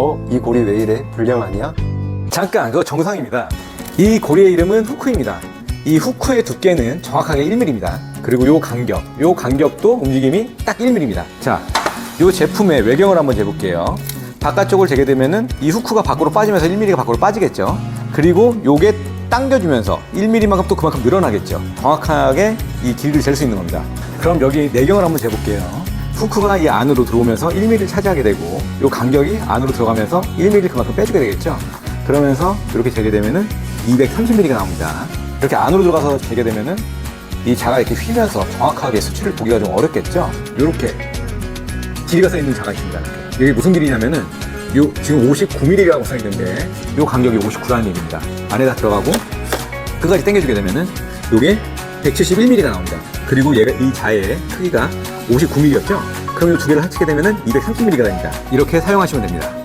어? 이 고리 왜 이래? 불량 아니야? 잠깐, 그거 정상입니다. 이 고리의 이름은 후크입니다. 이 후크의 두께는 정확하게 1mm입니다. 그리고 요 간격, 요 간격도 움직임이 딱 1mm입니다. 자, 요 제품의 외경을 한번 재볼게요. 바깥쪽을 재게 되면은 이 후크가 밖으로 빠지면서 1mm가 밖으로 빠지겠죠. 그리고 요게 당겨주면서 1mm만큼 또 그만큼 늘어나겠죠. 정확하게 이 길이를 잴 수 있는 겁니다. 그럼 여기 내경을 한번 재볼게요. 후크가 이 안으로 들어오면서 1mm를 차지하게 되고 요 간격이 안으로 들어가면서 1mm를 그만큼 빼주게 되겠죠. 그러면서 이렇게 재게 되면은 230mm가 나옵니다. 이렇게 안으로 들어가서 재게 되면은 이 자가 이렇게 휘면서 정확하게 수치를 보기가 좀 어렵겠죠. 이렇게 길이가 써 있는 자가 있습니다. 이게 무슨 길이냐면은 요 지금 59mm라고 써 있는데 요 간격이 59라는 얘기입니다. 안에 다 들어가고 끝까지 당겨주게 되면은 요게 171mm가 나옵니다. 그리고 얘가 이 자의 크기가 59mm였죠? 그럼 이 두 개를 합치게 되면은 230mm가 됩니다. 이렇게 사용하시면 됩니다.